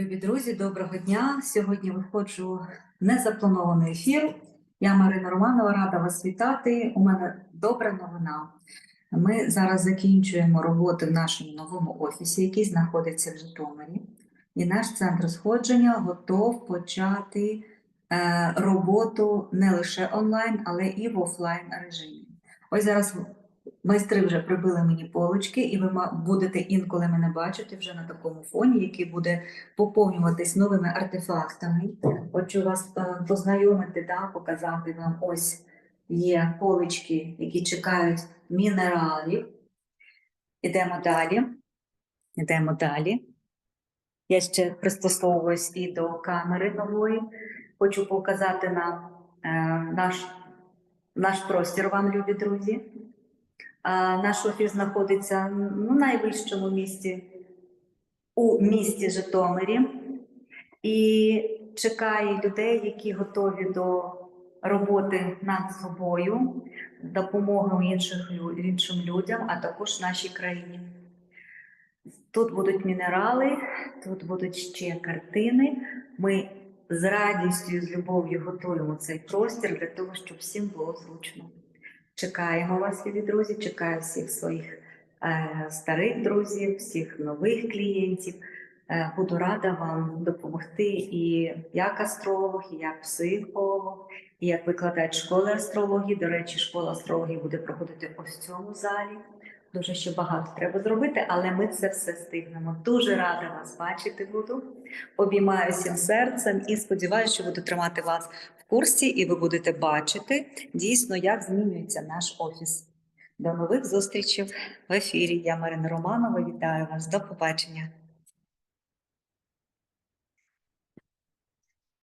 Любі друзі, доброго дня. Сьогодні виходжу в незапланований ефір. Я Марина Романова, рада вас вітати. У мене добра новина. Ми зараз закінчуємо роботу в нашому новому офісі, який знаходиться в Житомирі. І наш центр сходження готов почати е, роботу не лише онлайн, але і в офлайн режимі. Ось зараз майстри вже прибили мені полочки, і ви будете інколи мене бачити вже на такому фоні, який буде поповнюватись новими артефактами. Хочу вас е, познайомити, да, показати вам. Ось є полички, які чекають мінералів. Ідемо далі. Ідемо далі. Я ще пристосовуюсь і до камери нової. Хочу показати нам е, наш, наш простір вам, любі друзі. Наш офіс знаходиться ну, в найвищому місті у місті Житомирі і чекає людей, які готові до роботи над собою, допомоги інших, іншим людям, а також нашій країні. Тут будуть мінерали, тут будуть ще картини. Ми з радістю і з любов'ю готуємо цей простір для того, щоб всім було зручно. Чекаємо вас, любі друзі, чекаю всіх своїх е, старих друзів, всіх нових клієнтів. Е, буду рада вам допомогти і як астролог, і як психолог, і як викладач школи астрології. До речі, школа астрології буде проходити ось в цьому залі. Дуже ще багато треба зробити, але ми це все встигнемо. Дуже рада вас бачити буду. Обіймаю всім серцем і сподіваюся, що буду тримати вас в курсі, і ви будете бачити дійсно, як змінюється наш офіс. До нових зустрічей в ефірі. Я Марина Романова. Вітаю вас. До побачення.